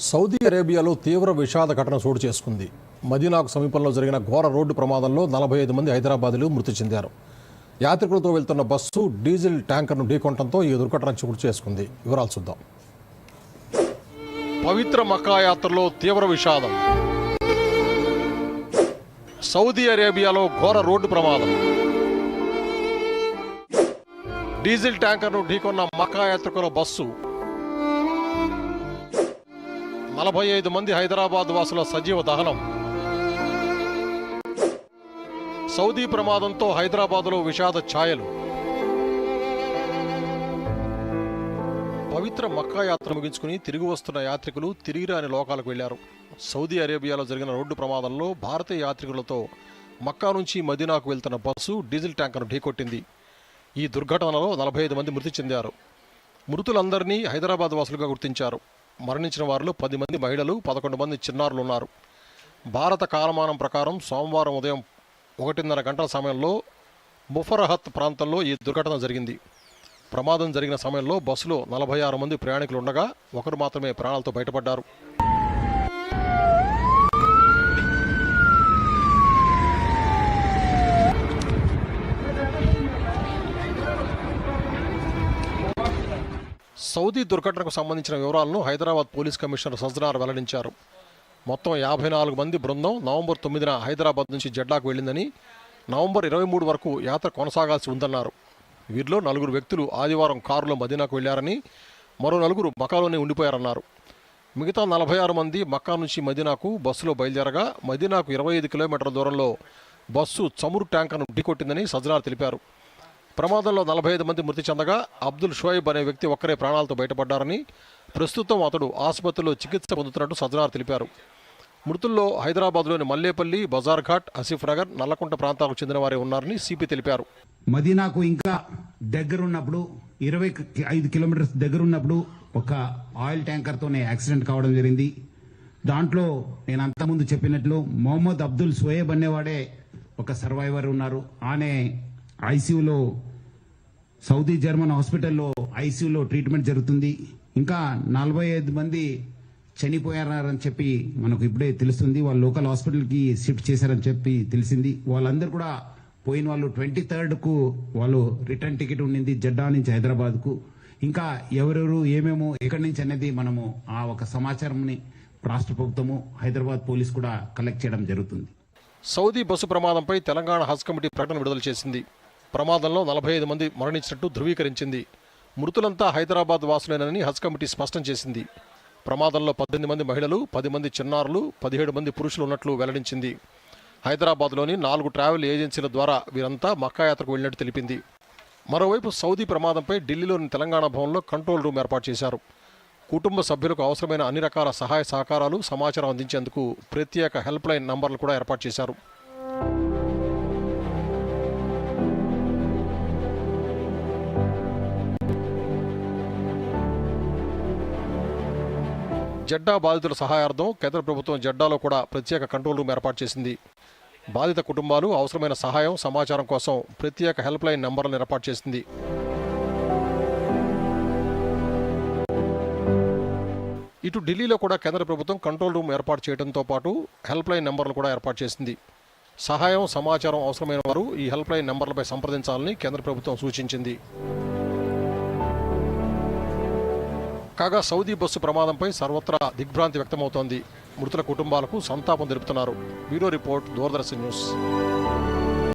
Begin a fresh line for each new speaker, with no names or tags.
Saudi అరేబియాలో తీవ్ర విషాద ఘటన చోటు చేసుకుంది. మదీనాకు సమీపంలో జరిగిన ఘోర రోడ్డు ప్రమాదంలో నలభై ఐదు మంది హైదరాబాదులు మృతి చెందారు. యాత్రికులతో వెళ్తున్న బస్సు డీజిల్ ట్యాంకర్ను ఢీకొనడంతో ఈ దుర్ఘటన చోటు చేసుకుంది. వివరాలు చూద్దాం. పవిత్ర మక్కా యాత్రలో తీవ్ర విషాదం. సౌదీ అరేబియాలో ఘోర రోడ్డు ప్రమాదం. డీజిల్ ట్యాంకర్ను ఢీకొన్న మక్కా యాత్రికుల బస్సు నలభై ఐదు మంది హైదరాబాద్ వాసుల సజీవ దహనం. సౌదీ ప్రమాదంతో హైదరాబాదులో విషాద ఛాయలు. పవిత్ర మక్కా యాత్ర ముగించుకుని తిరిగి వస్తున్న యాత్రికులు తిరిగి రాని లోకాలకు వెళ్ళారు. సౌదీ అరేబియాలో జరిగిన రోడ్డు ప్రమాదంలో భారతీయ యాత్రికులతో మక్కా నుంచి మదీనాకు వెళ్తున్న బస్సు డీజిల్ ట్యాంకర్ను ఢీకొట్టింది. ఈ దుర్ఘటనలో నలభై ఐదు మంది మృతి చెందారు. మృతులందరినీ హైదరాబాద్ వాసులుగా గుర్తించారు. మరణించిన వారిలో పది మంది మహిళలు పదకొండు మంది చిన్నారులు ఉన్నారు భారత కాలమానం ప్రకారం సోమవారం ఉదయం ఒకటిన్నర గంటల సమయంలో ముఫరహత్ ప్రాంతంలో ఈ దుర్ఘటన జరిగింది. ప్రమాదం జరిగిన సమయంలో బస్సులో నలభై ఆరు మంది ప్రయాణికులు ఉండగా ఒకరు మాత్రమే ప్రాణాలతో బయటపడ్డారు. సౌదీ దుర్ఘటనకు సంబంధించిన వివరాలను హైదరాబాద్ పోలీస్ కమిషనర్ సజ్జనార్ వెల్లడించారు. మొత్తం యాభై నాలుగు మంది బృందం నవంబర్ తొమ్మిదిన హైదరాబాద్ నుంచి జడ్డాకు వెళ్ళిందని నవంబర్ ఇరవై మూడు వరకు యాత్ర కొనసాగాల్సి ఉందన్నారు. వీరిలో నలుగురు వ్యక్తులు ఆదివారం కారులో మదీనాకు వెళ్ళారని మరో నలుగురు మకాలోనే ఉండిపోయారన్నారు. మిగతా నలభై ఆరు మంది మక్కా నుంచి మదీనాకు బస్సులో బయలుదేరగా మదీనాకు ఇరవై ఐదు కిలోమీటర్ల దూరంలో బస్సు చమురు ట్యాంకర్ను ఢీకొట్టిందని సజ్జనార్ తెలిపారు. ప్రమాదంలో నలభై ఐదు మంది మృతి చెందగా అబ్దుల్ షోయబ్ అనే వ్యక్తి ఒక్కరే ప్రాణాలతో బయటపడ్డారని ప్రస్తుతం అతడు ఆసుపత్రిలో చికిత్స పొందుతున్నట్టు సజ్జనార్ తెలిపారు. మృతుల్లో హైదరాబాద్లోని మల్లేపల్లి బజార్ఘాట్ ఆసిఫ్ నగర్ నల్లకుంట ప్రాంతాలకు చెందిన వారే ఉన్నారని సిపి తెలిపారు.
మదీనాకు ఇంకా దగ్గరున్నప్పుడు ఇరవై ఐదు కిలోమీటర్స్ దగ్గరున్నప్పుడు ఒక ఆయిల్ ట్యాంకర్తోనే యాక్సిడెంట్ కావడం జరిగింది. దాంట్లో నేను అంతకుముందు చెప్పినట్లు మొహమ్మద్ అబ్దుల్ సోయేబ్ అనేవాడే ఒక సర్వైవర్ ఉన్నారు. ఆనే ఐసీయూలో సౌదీ జర్మన్ హాస్పిటల్లో ఐసీయూలో ట్రీట్మెంట్ జరుగుతుంది. ఇంకా నలభై ఐదు మంది చనిపోయారని చెప్పి మనకు ఇప్పుడే తెలుస్తుంది. వాళ్ళు లోకల్ హాస్పిటల్కి షిఫ్ట్ చేశారని చెప్పి తెలిసింది. వాళ్ళందరూ కూడా పోయిన వాళ్ళు ట్వంటీ థర్డ్కు వాళ్ళు రిటర్న్ టికెట్ ఉండింది జడ్డా నుంచి హైదరాబాద్కు. ఇంకా ఎవరెవరు ఏమేమో ఎక్కడి నుంచి అనేది మనము ఆ ఒక సమాచారంని రాష్ట్ర ప్రభుత్వము హైదరాబాద్ పోలీస్ కూడా కలెక్ట్ చేయడం జరుగుతుంది.
సౌదీ బస్సు ప్రమాదంపై తెలంగాణ హజ్ కమిటీ ప్రకటన విడుదల చేసింది. ప్రమాదంలో నలభై ఐదు మంది మరణించినట్టు ధృవీకరించింది. మృతులంతా హైదరాబాద్ వాసులేనని హజ్ కమిటీ స్పష్టం చేసింది. ప్రమాదంలో పద్దెనిమిది మంది మహిళలు పది మంది చిన్నారులు పదిహేడు మంది పురుషులు ఉన్నట్లు వెల్లడించింది. హైదరాబాద్లోని నాలుగు ట్రావెల్ ఏజెన్సీల ద్వారా వీరంతా మక్కా యాత్రకు వెళ్ళినట్టు తెలిపింది. మరోవైపు సౌదీ ప్రమాదంపై ఢిల్లీలోని తెలంగాణ భవన్లో కంట్రోల్ రూమ్ ఏర్పాటు చేశారు. కుటుంబ సభ్యులకు అవసరమైన అన్ని రకాల సహాయ సహకారాలు సమాచారం అందించేందుకు ప్రత్యేక హెల్ప్ లైన్ నంబర్లు కూడా ఏర్పాటు చేశారు. జడ్డా బాధితుల సహాయార్థం కేంద్ర ప్రభుత్వం జడ్డాలో కూడా ప్రత్యేక కంట్రోల్ రూమ్ ఏర్పాటు చేసింది. బాధిత కుటుంబాలు అవసరమైన సహాయం సమాచారం కోసం ప్రత్యేక హెల్ప్ లైన్ నంబర్లను ఏర్పాటు చేసింది. ఇటు ఢిల్లీలో కూడా కేంద్ర ప్రభుత్వం కంట్రోల్ రూమ్ ఏర్పాటు చేయడంతో పాటు హెల్ప్ లైన్ నెంబర్లు కూడా ఏర్పాటు చేసింది. సహాయం సమాచారం అవసరమైన వారు ఈ హెల్ప్ లైన్ నెంబర్లపై సంప్రదించాలని కేంద్ర ప్రభుత్వం సూచించింది. కాగా సౌదీ బస్సు ప్రమాదంపై సర్వత్రా దిగ్భ్రాంతి వ్యక్తమవుతోంది. మృతుల కుటుంబాలకు సంతాపం తెలుపుతున్నారు. Bureau report Doordarshan news.